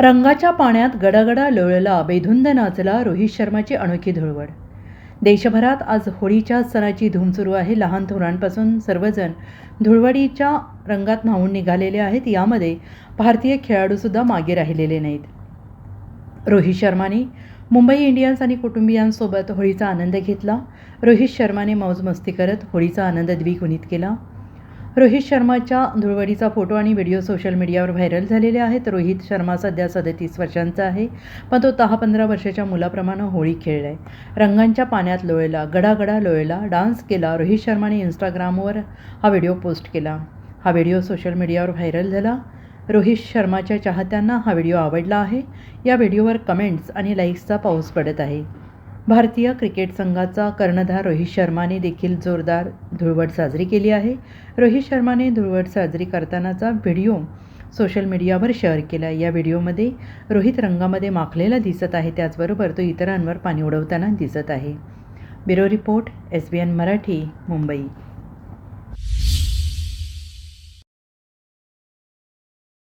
रंगाच्या पाण्यात गडागडा लोळला बेधुंद नाचला रोहित शर्माची अनोखी धुळवड. देशभरात आज होळीच्या सणाची धूम सुरू आहे. लहान थोरांपासून सर्वजण धुळवडीच्या रंगात न्हावून निघालेले आहेत. यामध्ये भारतीय खेळाडूसुद्धा मागे राहिलेले नाहीत. रोहित शर्माने मुंबई इंडियन्स आणि कुटुंबियांसोबत होळीचा आनंद घेतला. रोहित शर्माने मौज मस्ती करत होळीचा आनंद द्विगुणित केला. रोहित शर्माच्या धुळवडीचा फोटो आणि व्हिडिओ सोशल मीडियावर व्हायरल झालेले आहेत. रोहित शर्मा सध्या सदतीस वर्षांचा आहे पण तो दहा पंधरा वर्षाच्या मुलाप्रमाणे होळी खेळलाय. रंगांच्या पाण्यात लोळला गडागडा लोळला डान्स केला. रोहित शर्माने इंस्टाग्रामवर हा व्हिडिओ पोस्ट केला. हा व्हिडिओ सोशल मीडियावर व्हायरल झाला. रोहित शर्माच्या चाहत्यांना हा व्हिडिओ आवडला आहे. या व्हिडिओवर कमेंट्स आणि लाईक्सचा पाऊस पडत आहे. भारतीय क्रिकेट संघाचा कर्णधार रोहित शर्माने देखील जोरदार धुळवट साजरी केली आहे. रोहित शर्माने धुळवट साजरी करतानाचा व्हिडिओ सोशल मीडियावर शेअर केला. या व्हिडिओमध्ये रोहित रंगामध्ये माखलेला दिसत आहे. त्याचबरोबर तो इतरांवर पाणी उडवताना दिसत आहे. Bureau report S B N Marathi Mumbai.